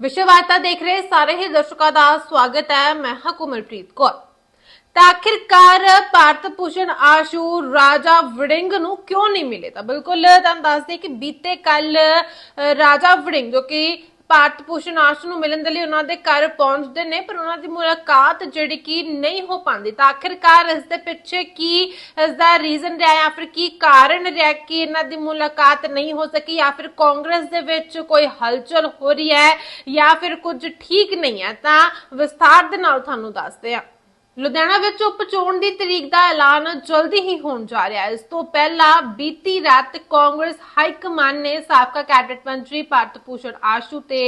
ਵਿਸ਼ਵ ਵਾਰਤਾ ਦੇਖ ਰਹੇ ਸਾਰੇ ਹੀ ਦਰਸ਼ਕਾਂ ਦਾ ਸਵਾਗਤ ਹੈ। ਮੈਂ ਹਾਂ ਕੁਮਲਪ੍ਰੀਤ ਕੌਰ। ਤਾਂ ਆਖਿਰਕਾਰ ਭਾਰਤ ਭੂਸ਼ਣ ਆਸ਼ੂ ਰਾਜਾ ਵੜਿੰਗ ਨੂੰ ਕਿਉਂ ਨਹੀਂ ਮਿਲੇ? ਤਾਂ ਬਿਲਕੁਲ ਤੁਹਾਨੂੰ ਦੱਸਦੇ ਕਿ ਬੀਤੇ ਕੱਲ ਰਾਜਾ ਵੜਿੰਗ ਜੋ ਕਿ ਭਾਰਤ ਭੂਸ਼ਣ ਆਸ਼ੂ ਨੂੰ ਮਿਲਣ ਦੇ ਲਈ ਉਹਨਾਂ ਦੇ ਘਰ ਪਹੁੰਚਦੇ ਨੇ, ਪਰ ਉਹਨਾਂ ਦੀ ਮੁਲਾਕਾਤ ਜਿਹੜੀ ਕਿ ਨਹੀਂ ਹੋ ਪਾਉਂਦੀ। ਤਾਂ ਆਖਿਰਕਾਰ ਇਸ ਦੇ ਪਿੱਛੇ ਕੀ, ਇਸ ਦਾ ਰੀਜ਼ਨ ਰਿਹਾ ਜਾਂ ਫਿਰ ਕੀ ਕਾਰਨ ਰਿਹਾ ਕਿ ਇਹਨਾਂ ਦੀ ਮੁਲਾਕਾਤ ਨਹੀਂ ਹੋ ਸਕੀ ਜਾਂ ਫਿਰ ਕਾਂਗਰਸ ਦੇ ਵਿੱਚ ਕੋਈ ਹਲਚਲ ਹੋ ਰਹੀ ਹੈ ਜਾਂ ਫਿਰ ਕੁਝ ਠੀਕ ਨਹੀਂ ਹੈ? ਤਾਂ ਵਿਸਥਾਰ ਦੇ ਨਾਲ ਤੁਹਾਨੂੰ ਦੱਸਦੇ ਆ ਲੁਧਿਆਣਾ ਵਿੱਚ ਉਪ ਚੋਣ ਦੀ ਤਰੀਕ ਦਾ ਐਲਾਨ ਜਲਦੀ ਹੀ ਹੋਣ ਜਾ ਰਿਹਾ ਹੈ। ਇਸ ਤੋਂ ਪਹਿਲਾਂ ਬੀਤੀ ਰਾਤ ਕਾਂਗਰਸ ਹਾਈ ਕਮਾਨ ਨੇ ਸਾਬਕਾ ਕੈਬਨਿਟ ਮੰਤਰੀ ਭਾਰਤ ਭੂਸ਼ਣ ਆਸ਼ੂ ਤੇ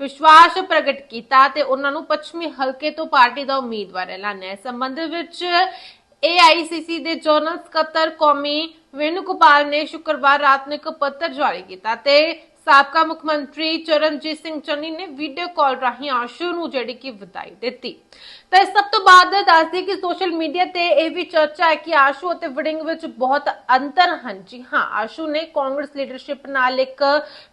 ਵਿਸ਼ਵਾਸ ਪ੍ਰਗਟ ਕੀਤਾ ਤੇ ਉਹਨਾਂ ਨੂੰ ਪੱਛਮੀ ਹਲਕੇ ਤੋਂ ਪਾਰਟੀ ਦਾ ਉਮੀਦਵਾਰ ਐਲਾਨਿਆ ਇਸ ਸੰਬੰਧ ਵਿੱਚ AICC ਦੇ ਜਨਰਲ ਸਕੱਤਰ ਕੌਮੀ ਵੇਨੂ ਨੇ ਸ਼ੁੱਕਰਵਾਰ ਰਾਤ ਨੂੰ ਇੱਕ ਪੱਤਰ ਜਾਰੀ ਕੀਤਾ ਤੇ ਸਾਬਕਾ ਮੁੱਖ ਮੰਤਰੀ ਚਰਨਜੀਤ ਸਿੰਘ ਚੰਨੀ ਨੇ ਵੀਡੀਓ ਕਾਲ ਰਾਹੀਂ ਆਸ਼ੂ ਨੂੰ ਜਿਹੜੀ ਕਿ ਵਧਾਈ ਦਿੱਤੀ। ਤਾਂ ਇਸ ਸਭ ਤੋਂ ਬਾਅਦ ਦੱਸਦੀ ਕਿ ਸੋਸ਼ਲ ਮੀਡੀਆ ਤੇ ਇਹ ਵੀ ਚਰਚਾ ਹੈ ਕਿ ਆਸ਼ੂ ਅਤੇ ਵੜਿੰਗ ਵਿੱਚ ਬਹੁਤ ਅੰਤਰ ਹਨ। ਜੀ ਹਾਂ, ਆਸ਼ੂ ਨੇ ਕਾਂਗਰਸ ਲੀਡਰਸ਼ਿਪ ਨਾਲ ਇੱਕ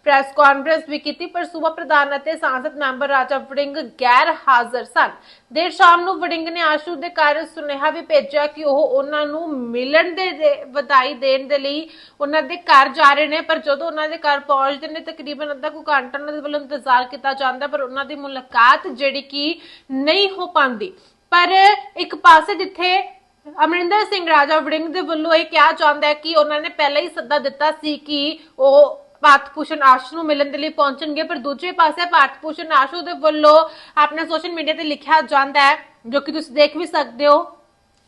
ਪ੍ਰੈਸ ਕਾਨਫਰੰਸ ਵੀ ਕੀਤੀ, ਪਰ ਸੂਬਾ ਪ੍ਰਧਾਨ ਅਤੇ ਸੰਸਦ ਮੈਂਬਰ ਰਾਜਾ ਵੜਿੰਗ ਗੈਰ ਹਾਜ਼ਰ ਸਨ। ਦੇਰ ਸ਼ਾਮ ਨੂੰ ਵੜਿੰਗ ਨੇ ਆਸ਼ੂ ਦੇ ਘਰ ਸੁਨੇਹਾ ਵੀ ਭੇਜਿਆ ਕਿ ਉਹ ਉਹਨਾਂ ਨੂੰ ਮਿਲਣ ਦੇ ਵਧਾਈ ਦੇਣ ਦੇ ਲਈ ਉਹਨਾਂ ਦੇ ਘਰ ਜਾ ਰਹੇ ਨੇ, ਪਰ ਜਦੋਂ ਉਹਨਾਂ ਦੇ ਘਰ ਪਹੁੰਚਦੇ ਨੇ, ਤਕਰੀਬਨ ਅੱਧਾ ਕੁ ਘੰਟਾ ਉਹਨਾਂ ਦੇ ਵੱਲੋਂ ਇੰਤਜ਼ਾਰ ਕੀਤਾ ਜਾਂਦਾ, ਪਰ ਉਹਨਾਂ ਦੀ ਮੁਲਾਕਾਤ ਜਿਹੜੀ ਕਿ ਨਹੀਂ ਹੋ ਪਾਉਂਦੀ। ਪਰ ਇੱਕ ਪਾਸੇ ਜਿੱਥੇ ਅਮਰਿੰਦਰ ਸਿੰਘ ਰਾਜਾ ਵੜਿੰਗ ਦੇ ਵੱਲੋਂ ਇਹ ਕਿਹਾ ਜਾਂਦਾ ਹੈ ਕਿ ਉਹਨਾਂ ਨੇ ਪਹਿਲਾਂ ਹੀ ਸੱਦਾ ਦਿੱਤਾ ਸੀ ਕਿ ਉਹ ਭਾਰਤ ਭੂਸ਼ਣ ਆਸ਼ੂ ਨੂੰ ਮਿਲਣ ਦੇ ਲਈ ਪਹੁੰਚਣਗੇ, ਪਰ ਦੂਜੇ ਪਾਸੇ ਭਾਰਤ ਭੂਸ਼ਣ ਆਸ਼ੂ ਦੇ ਵੱਲੋਂ ਆਪਣੇ ਸੋਸ਼ਲ ਮੀਡੀਆ ਤੇ ਲਿਖਿਆ ਜਾਂਦਾ ਹੈ, ਜੋ ਕਿ ਤੁਸੀਂ ਦੇਖ ਵੀ ਸਕਦੇ ਹੋ।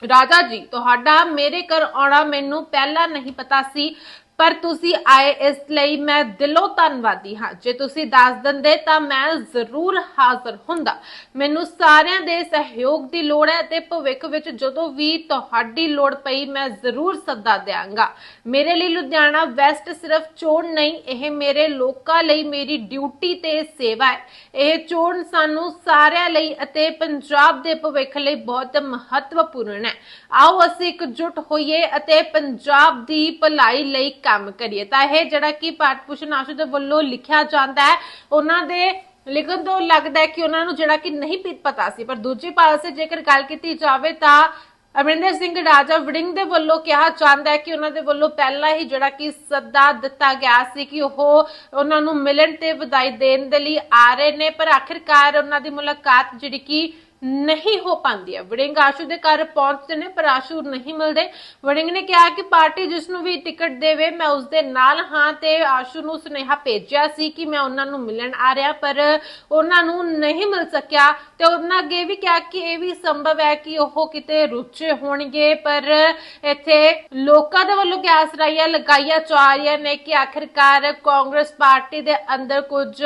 ਰਾਜਾ ਜੀ, ਤੁਹਾਡਾ ਮੇਰੇ ਘਰ ਆਉਣਾ ਮੈਨੂੰ ਪਹਿਲਾਂ ਨਹੀਂ ਪਤਾ ਸੀ। ਪਰ ਤੁਸੀਂ ਆਏ ਇਸ ਲਈ ਮੈਂ ਦਿਲੋਂ ਧੰਨਵਾਦੀ ਹਾਂ। ਜੇ ਤੁਸੀਂ ਦੱਸ ਦਿੰਦੇ ਤਾਂ ਮੈਂ ਜ਼ਰੂਰ ਹਾਜ਼ਰ ਹੁੰਦਾ। ਮੈਨੂੰ ਸਾਰਿਆਂ ਦੇ ਸਹਿਯੋਗ ਦੀ ਲੋੜ ਹੈ ਤੇ ਭਵਿੱਖ ਵਿੱਚ ਜਦੋਂ ਵੀ ਤੁਹਾਡੀ ਲੋੜ ਪਈ ਮੈਂ ਜ਼ਰੂਰ ਸੱਦਾ ਦਿਆਂਗਾ। ਮੇਰੇ ਲਈ ਲੁਧਿਆਣਾ ਵੈਸਟ ਸਿਰਫ ਚੋਣ ਨਹੀਂ, ਇਹ ਮੇਰੇ ਲੋਕਾਂ ਲਈ ਮੇਰੀ ਡਿਊਟੀ ਤੇ ਸੇਵਾ ਹੈ। ਇਹ ਚੋਣ ਸਾਨੂੰ ਸਾਰਿਆਂ ਲਈ ਅਤੇ ਪੰਜਾਬ ਦੇ ਭਵਿੱਖ ਲਈ ਬਹੁਤ ਮਹੱਤਵਪੂਰਨ ਹੈ। ਆਓ ਅਸੀਂ ਇਕਜੁੱਟ ਹੋਈਏ ਅਤੇ ਪੰਜਾਬ ਦੀ ਭਲਾਈ ਲਈ ਕੰਮ ਕਰੀਏ। ਤਾਂ ਇਹ ਜਿਹੜਾ ਕਿ ਭਾਰਤ ਭੂਸ਼ਣ ਆਸ਼ੂ ਦੇ ਵੱਲੋਂ ਲਿਖਿਆ ਜਾਂਦਾ ਹੈ, ਉਹਨਾਂ ਦੇ ਲਿਖਣ ਤੋਂ ਲੱਗਦਾ ਹੈ ਕਿ ਉਹਨਾਂ ਨੂੰ ਜਿਹੜਾ ਕਿ ਨਹੀਂ ਪਤਾ ਸੀ। ਪਰ ਦੂਜੇ ਪਾਸੇ ਜੇਕਰ ਗੱਲ ਕੀਤੀ ਜਾਵੇ ਤਾਂ ਅਮਰਿੰਦਰ ਸਿੰਘ ਰਾਜਾ ਵੜਿੰਗ ਦੇ ਵੱਲੋਂ ਕਿਹਾ ਜਾਂਦਾ ਹੈ ਕਿ ਉਹਨਾਂ ਦੇ ਵੱਲੋਂ ਪਹਿਲਾਂ ਹੀ ਜਿਹੜਾ ਕਿ ਸੱਦਾ ਦਿੱਤਾ ਗਿਆ ਸੀ ਕਿ ਉਹ ਉਹਨਾਂ ਨੂੰ ਮਿਲਣ ਤੇ ਵਧਾਈ ਦੇਣ ਦੇ ਲਈ ਆ ਰਹੇ ਨੇ। ਪਰ ਆਖਿਰਕਾਰ ਉਹਨਾਂ ਦੀ ਮੁਲਾਕਾਤ ਜਿਹੜੀ ਕਿ ਨਹੀਂ ਹੋ ਪਾਉਂਦੀ ਹੈ। ਵੜਿੰਗ ਆਸ਼ੂ ਦੇ ਘਰ ਪਹੁੰਚਦੇ ਨੇ, ਪਰ ਆਸ਼ੂ ਨਹੀਂ ਮਿਲਦੇ। ਵੜਿੰਗ ਨੇ ਕਿਹਾ ਕਿ ਪਾਰਟੀ ਜਿਸ ਨੂੰ ਵੀ ਟਿਕਟ ਦੇਵੇ, ਮੈਂ ਉਸ ਦੇ ਨਾਲ ਹਾਂ ਤੇ ਆਸ਼ੂ ਨੂੰ ਸੁਨੇਹਾ ਭੇਜਿਆ ਸੀ ਕਿ ਮੈਂ ਉਹਨਾਂ ਨੂੰ ਮਿਲਣ ਆ ਰਿਹਾ, ਪਰ ਉਹਨਾਂ ਨੂੰ ਨਹੀਂ ਮਿਲ ਸਕਿਆ ਤੇ ਉਹਨਾਂ ਅੱਗੇ ਵੀ ਕਿਹਾ ਕਿ ਇਹ ਵੀ ਸੰਭਵ ਹੈ ਕਿ ਉਹ ਕਿਤੇ ਰੁੱਝੇ ਹੋਣਗੇ, ਪਰ ਇੱਥੇ ਲੋਕਾਂ ਦੇ ਵੱਲੋਂ ਕਿਆਸ ਰਾਈਆਂ ਲਗਾਈਆਂ ਜਾ ਰਹੀਆਂ ਨੇ ਕਿ ਆਖਿਰਕਾਰ ਕਾਂਗਰਸ ਪਾਰਟੀ ਦੇ ਅੰਦਰ ਕੁਝ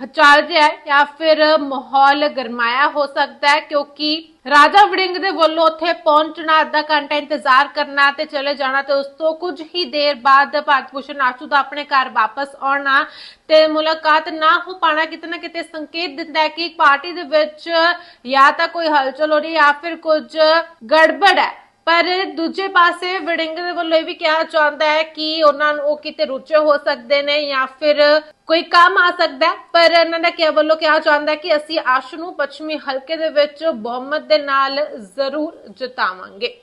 ਚੱਲ ਰਿਹਾ ਜਾਂ ਫਿਰ ਮਾਹੌਲ ਗਰਮਾਇਆ ਹੋ ਸਕਦਾ ਹੈ, ਕਿਉਂਕਿ ਰਾਜਾ ਵੜਿੰਗ ਦੇ ਵੱਲੋਂ ਉੱਥੇ ਪਹੁੰਚਣਾ, ਅੱਧਾ ਘੰਟਾ ਇੰਤਜ਼ਾਰ ਕਰਨਾ ਤੇ ਚਲੇ ਜਾਣਾ ਤੇ ਉਸ ਤੋਂ ਕੁਝ ਹੀ ਦੇਰ ਬਾਅਦ ਭਾਰਤ ਭੂਸ਼ਣ ਆਸ਼ੂ ਦਾ ਆਪਣੇ ਘਰ ਵਾਪਸ ਆਉਣਾ ਤੇ ਮੁਲਾਕਾਤ ਨਾ ਹੋ ਪਾਣਾ ਕਿਤੇ ਨਾ ਕਿਤੇ ਸੰਕੇਤ ਦਿੰਦਾ ਹੈ ਕਿ ਪਾਰਟੀ ਦੇ ਵਿੱਚ ਜਾਂ ਤਾਂ ਕੋਈ ਹਲਚਲ ਹੋ ਰਹੀ ਹੈ ਜਾਂ ਫਿਰ ਕੁਝ ਗੜਬੜ ਹੈ। ਪਰ ਦੂਜੇ ਪਾਸੇ ਵੜਿੰਗ ਦੇ ਵੱਲੋਂ ਇਹ ਵੀ ਕਿਹਾ ਜਾਂਦਾ ਹੈ ਕਿ ਉਹਨਾਂ ਨੂੰ ਉਹ ਕਿਤੇ ਰੁਚੇ ਹੋ ਸਕਦੇ ਨੇ ਜਾਂ ਫਿਰ ਕੋਈ ਕੰਮ ਆ ਸਕਦਾ ਹੈ। ਪਰ ਇਹਨਾਂ ਦਾ ਕਿਹਾ ਵੱਲੋਂ ਕਿਹਾ ਜਾਂਦਾ ਹੈ ਕਿ ਅਸੀਂ ਆਸ਼ੂ ਨੂੰ ਪੱਛਮੀ ਹਲਕੇ ਦੇ ਵਿੱਚ ਬਹੁਮਤ ਦੇ ਨਾਲ ਜ਼ਰੂਰ ਜਿਤਾਵਾਂਗੇ।